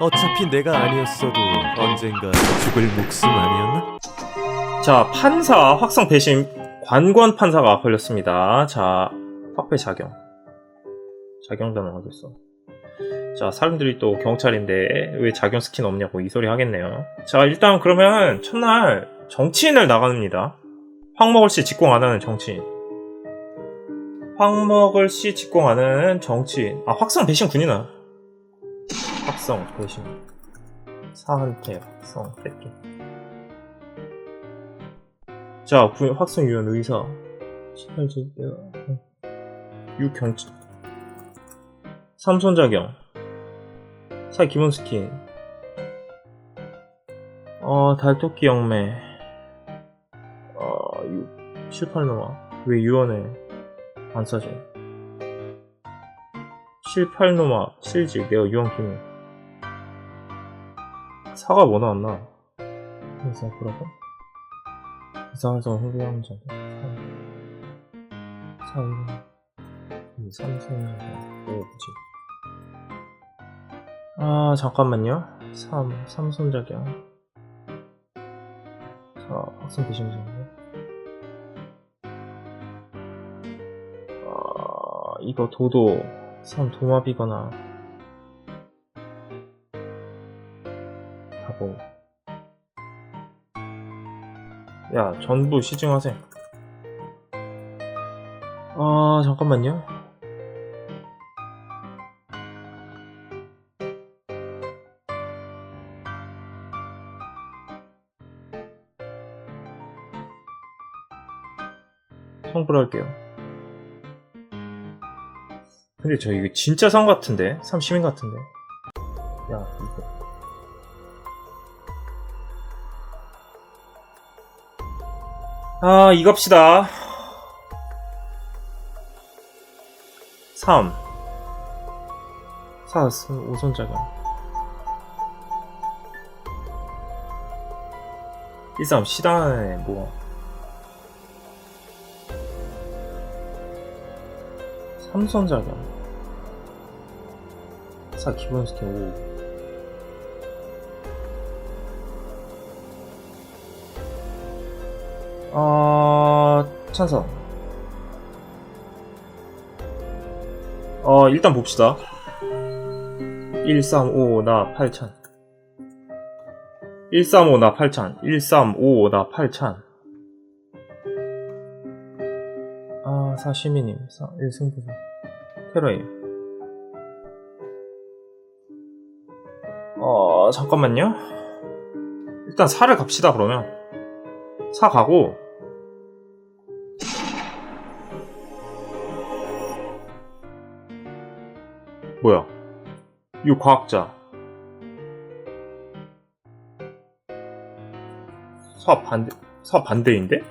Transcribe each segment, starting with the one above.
어차피 내가 아니었어도 언젠가 죽을 목숨 아니었나? 자, 판사 확성 배심 관권 판사가 걸렸습니다. 자, 확배 작용. 작용자는 어딨어? 자, 사람들이 또 경찰인데 왜 작용 스킨 없냐고 이 소리 하겠네요. 자, 일단 그러면 첫날 정치인을 나갑니다. 황먹을 씨 직공 안 하는 정치인. 황먹을 씨 직공 안 하는 정치인. 아, 확성 배신 군이나. 확성 배신. 사한테 확성 뺏기. 자, 구- 학생위원 의사. 18제대가. 유경치. 삼손작용. 사 기본 스킨. 어, 달토끼 영매. 어, 유, 78노마. 왜 유언에 안 써져? 78노마, 실직, 내가 기능. 사가 뭐 나왔나? 그래서 그러고? 이사활성 흥분하는 정도. 사이. 이 삼성이 뭐지? 아 잠깐만요. 3 삼손작용. 자 학생 비심증. 아 이거 도도 3 도마비거나 하고. 야, 전부 시증하세요. 아, 잠깐만요. 청구를 할게요. 근데 저 이거 진짜 상 같은데? 삼 시민 같은데? 야, 이거. 아, 이겁시다. 3. 4, 5손작용. 1, 3, 시단에 뭐. 3손작 용. 4, 기본 스킨 5. 어, 찬성. 어, 일단 봅시다. 135, 나 8찬. 135, 나 8찬. 135, 나 8찬. 아, 사시미님. 1승부사. 테러임. 어, 잠깐만요. 일단 4를 갑시다, 그러면. 4 가고, 뭐야? 이거 과학자. 수학 반대, 수학 반대인데?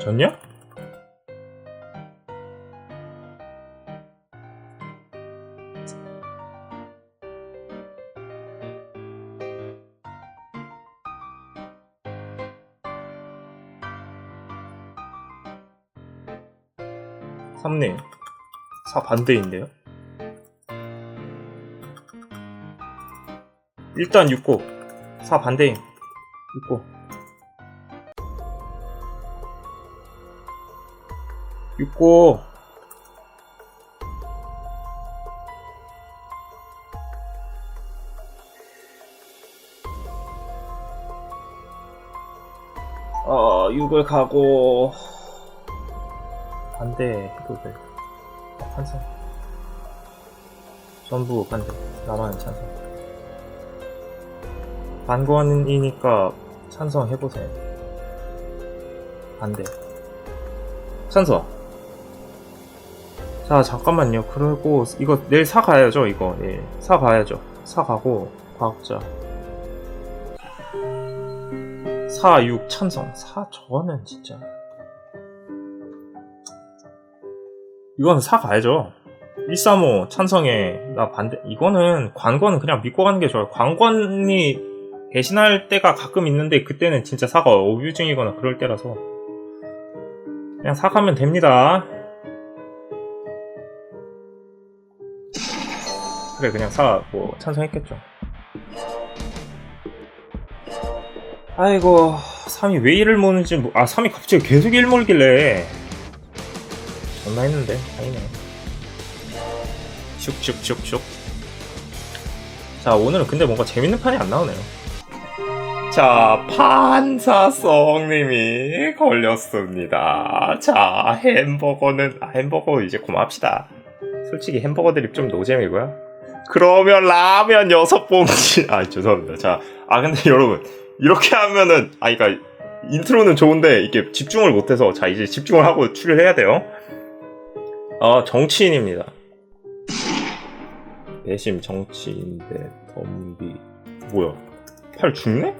졌냐? 삼님 사 반대인데요? 일단 6고. 4 반대임 6고. 6고. 어 6을 가고 반대 해도 돼 찬성. 전부 반대. 나만 찬성. 반권이니까 찬성 해보세요. 반대. 찬성. 자, 잠깐만요. 그리고 이거 내일 사가야죠, 이거. 예. 사가야죠. 사가고, 과학자. 4, 6 찬성. 4, 저거는 진짜. 이거는 사가야죠. 135 찬성에 나 반대. 이거는 관건은 그냥 믿고 가는 게 좋아요. 관건이 배신할 때가 가끔 있는데 그때는 진짜 사가 어뷰징이거나 그럴 때라서 그냥 사가면 됩니다. 그래 그냥 사뭐 찬성했겠죠 아이고 3이 왜 일을 모는지 모- 아 3이 갑자기 계속 일 몰길래 존나 했는데? 아니네. 슉슉슉슉. 자 오늘은 근데 뭔가 재밌는 판이 안 나오네요. 자 판사성님이 걸렸습니다. 자 햄버거는 아, 햄버거 이제 고맙시다. 솔직히 햄버거 드립 좀 노잼이고요. 그러면 라면 여섯 봉지. 아 죄송합니다. 자 아 근데 여러분 이렇게 하면은 아 그니까 인트로는 좋은데 이게 집중을 못해서 자 이제 집중을 하고 추리를 해야 돼요 아 정치인입니다. 배심 정치인대 덤비. 뭐야? 팔 죽네?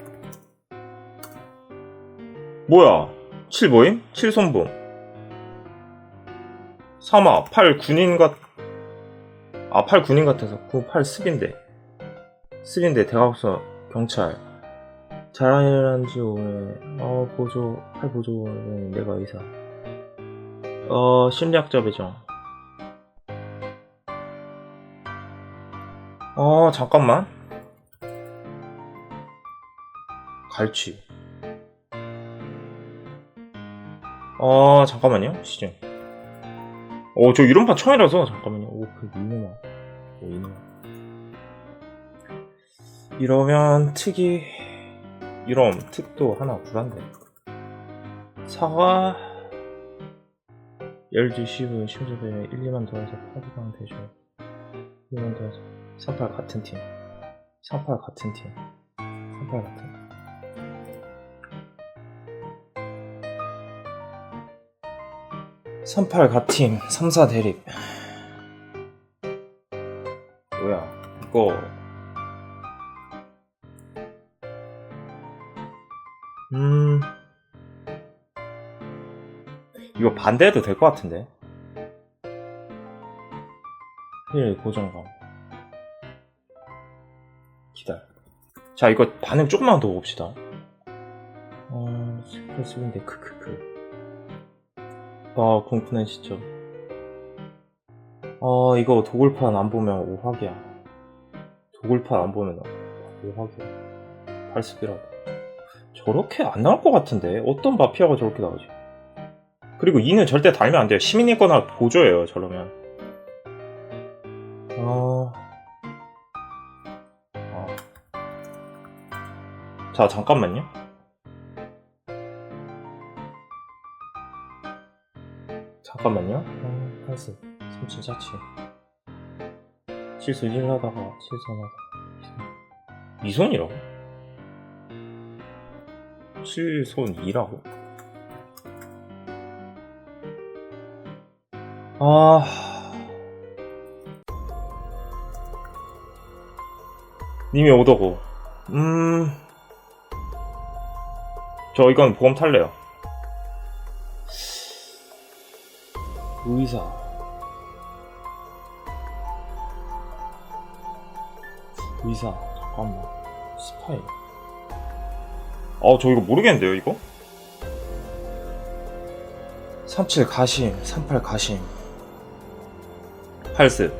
뭐야? 7모임? 7 손봄 3화 8 군인 같... 아, 8 군인 같아서 9, 8 습인데. 습인데 대각서 경찰. 잘하는지 오늘 어 보조 8 보조는 내가 의사. 어 심리학자 배정 어 잠깐만. 갈취. 어 잠깐만요. 시즌 어저 이런 판 처음이라서 잠깐만요. 오그 이놈아 오 이놈아 이러면 특이 이럼 특도 하나 불안데 사과 12, 10은 심지어에 1, 2만 더해서 8이랑 되죠. 1만 더해서 38 같은 팀. 38 같은 팀. 38 같은 팀. 38 같팀. 34 대립. 뭐야? 이거. 음. 이거 반대해도 될 것 같은데? 힐 고정감 자 이거 반응 조금만 더 봅시다. 어 스프레스인데 크크크. 아 공포는 시점. 어 이거 도굴판 안 보면 오학이야. 도굴판 안 보면 오학이야. 팔습이라고. 저렇게 안 나올 것 같은데? 어떤 마피아가 저렇게 나오지? 그리고 2는 절대 달면 안 돼요. 시민이 거나 보조예요 저러면 자 잠깐만요. 잠깐만요. 어, 팔스 삼치 자치 실수 1 하다가 실수하다가. 미손이라고? 실손 2라고? 아... 님이 오더고. 음... 저 이건 보험 탈래요. 의사. 의사 잠깐만. 스파이. 어저 이거 모르겠는데요 이거? 37 가심 38 가심 8스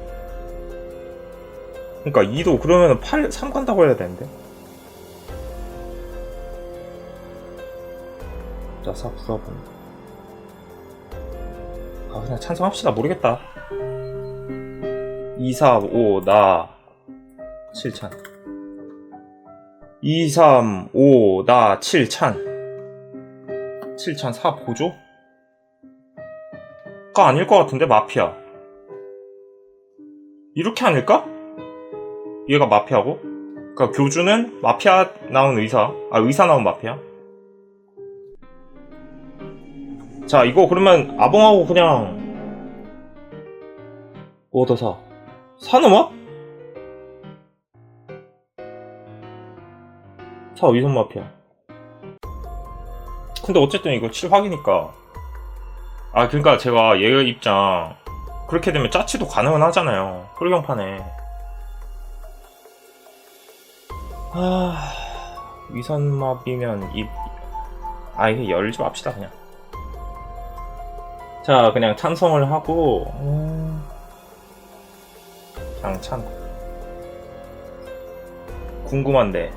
그러니까 2도 그러면 8, 3 간다고 해야 되는데 자사 불화분 아 그냥 찬성합시다. 모르겠다. 2, 4, 5, 나. 7찬. 2, 3, 5, 나 7찬. 7찬 4 보조? 가 아닐 것 같은데 마피아. 이렇게 아닐까? 얘가 마피아고? 그니까 교주는 마피아 나온 의사. 아 의사 나온 마피아 자 이거 그러면 아봉하고 그냥 뭐 더 사? 사노마? 사 위선 마피아. 근데 어쨌든 이거 7확이니까. 아 그러니까 제가 얘 입장 그렇게 되면 짜치도 가능은 하잖아요. 홀경판에. 아 위선마비면 이... 아 이게 열지 맙시다 그냥 자 그냥 찬성을 하고. 음... 장찬. 궁금한데.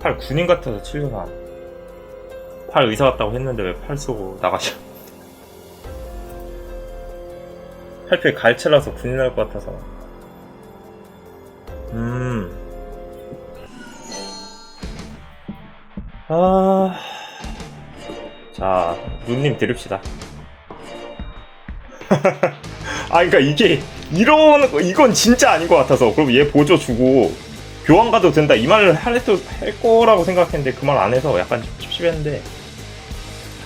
8 군인 같아서 7년 8 의사 같다고 했는데 왜8 쓰고 나가셔? 8패 갈채라서 군인 할 것 같아서. 음. 아... 자, 누님 드립시다. 아, 그니까 이게, 이런, 거- 이건 진짜 아닌 것 같아서. 그럼 얘 보조 주고, 교환 가도 된다. 이 말을 할, 해도 할 거라고 생각했는데, 그 말 안 해서 약간 좀 찝찝했는데.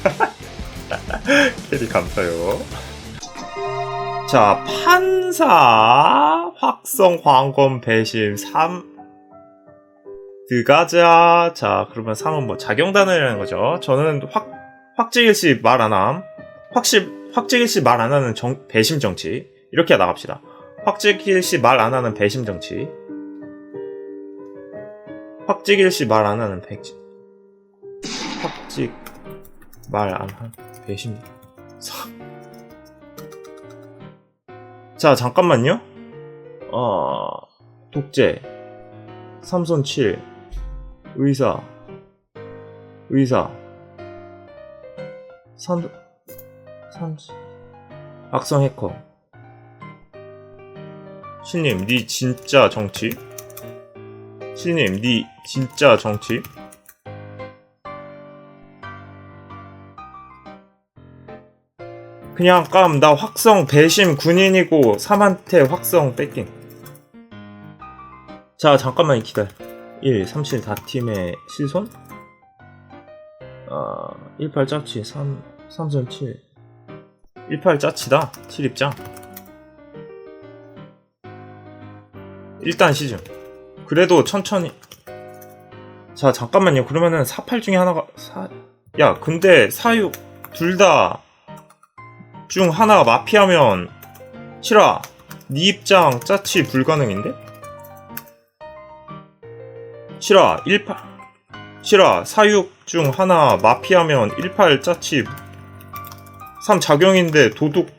캐리 감사요. 자, 판사, 확성, 황검, 배심, 3, 들어가자. 자, 그러면 3은 뭐 작용단어라는 거죠. 저는 확 확직일시 말안 함. 확실 확직일시 말안 하는 정, 배심 정치. 이렇게 나갑시다. 확직일시 말안 하는 배심 정치. 확직일시 말안 하는 백지. 확직 말 안한 배심. 사- 자, 잠깐만요. 어, 독재. 삼손 7. 의사. 의사. 산, 산, 악성 해커. 신님, 니 진짜 정치? 신님, 니 진짜 정치? 그냥 깜, 나 확성 배심 군인이고 3한테 확성 뺏김. 자, 잠깐만 기다려. 1, 3, 7다 팀의 실손? 아, 18 짜치, 3, 3선 7. 18 짜치다. 7 입장. 일단 시즌. 그래도 천천히. 자, 잠깐만요. 그러면은 48 중에 하나가, 4, 야, 근데 46, 둘 다, 중 하나가 마피하면, 실아, 네 입장 짜치 불가능인데? 실아, 18, 실아, 46중 하나 마피하면 18 짜치 3 작용인데 도둑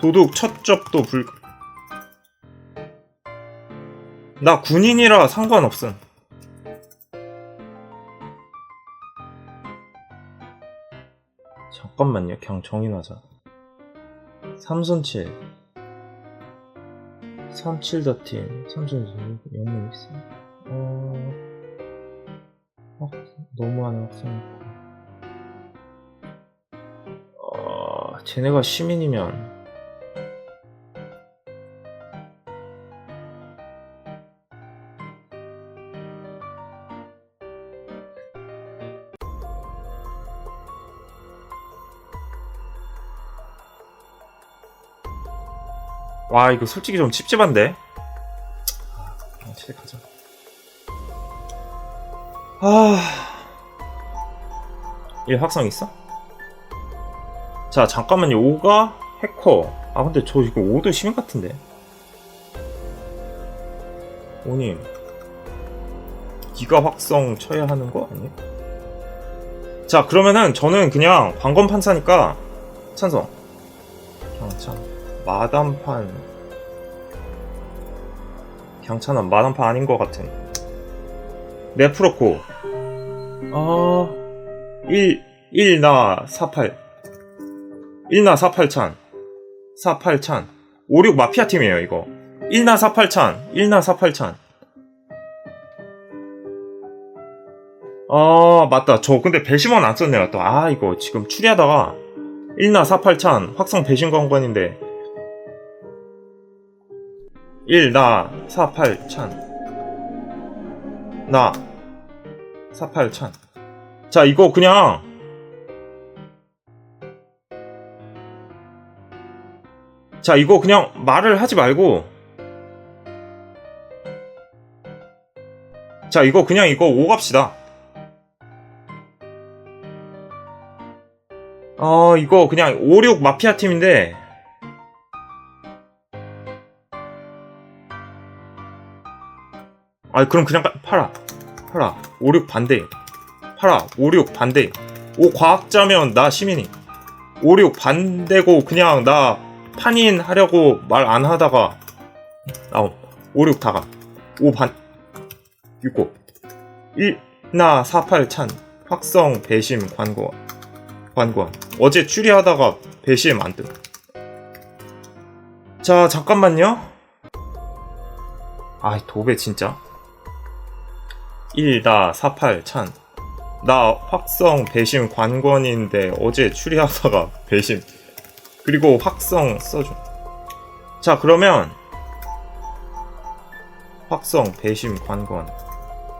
도둑 첫 접도 불. 나 군인이라 상관없음. 잠깐만요. 그냥 정인하자. 삼선 7. 37 더팀. 삼선 6. 영문 있어. 어. 확, 너무하는 학생이고. 어, 쟤네가 시민이면. 와, 이거 솔직히 좀 찝찝한데? 아. 1 확성 있어? 자, 잠깐만요. 5가 해커. 아, 근데 저 이거 5도 시민 같은데. 5님. 기가 확성 쳐야 하는 거 아니에요? 자, 그러면은 저는 그냥 관건 판사니까 찬성. 경찬. 마담판. 경찬은 마담판 아닌 것 같은. 네프로코. 아, 1, 1나 48. 1나 48찬. 48찬. 56 마피아 팀이에요, 이거. 1나 48찬. 1나 48찬. 아, 맞다. 저 근데 배심원 안 썼네요, 또. 아, 이거 지금 추리하다가 1나 48찬. 확성 배심 관관인데. 1나 48찬. 나 48찬. 자, 이거 그냥 자, 이거 그냥 말을 하지 말고 자, 이거 그냥 이거 5 갑시다. 어, 이거 그냥 5, 6 마피아 팀인데 아, 그럼 그냥 까- 팔아. 팔아. 5, 6 반대. 팔아. 5, 6 반대. 5 과학자면 나 시민이. 5, 6 반대고 그냥 나 판인 하려고 말 안 하다가 나옴. 5, 6 다가. 5 반, 6고 1, 나 48 찬 확성 배심 관권 관권 어제 추리하다가 배심 안뜸 자 잠깐만요 아이 도배 진짜 1, 나48 찬 나 확성 배심 관권인데 어제 추리하다가 배심. 그리고 확성 써줘. 자 그러면 확성 배심 관권.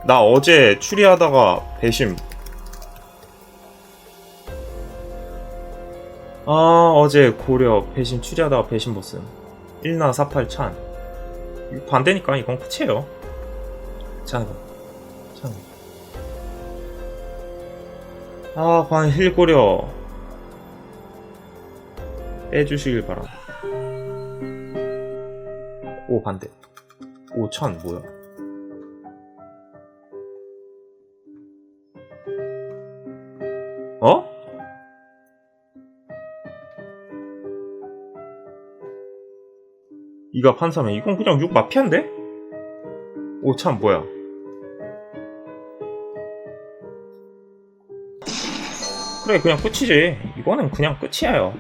나 어제 추리하다가 배심. 아 어제 고려 배심 추리하다가 배심 보스. 1나 48 찬 반대니까 이건 끝이에요. 찬 아 과연 힐고려 빼주시길 바람 오 반대 5천 뭐야 어? 이가 판사면 이건 그냥 6 마피아인데? 오참 뭐야 그래 그냥 끝이지. 이거는 그냥 끝이야요.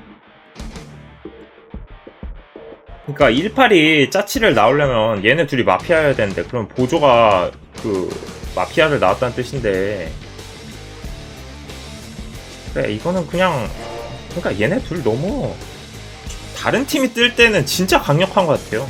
그러니까 18이 짜치를 나오려면 얘네 둘이 마피아여야 되는데 그럼 보조가 그 마피아를 나왔다는 뜻인데. 그래 이거는 그냥 그러니까 얘네 둘 너무 다른 팀이 뜰 때는 진짜 강력한 것 같아요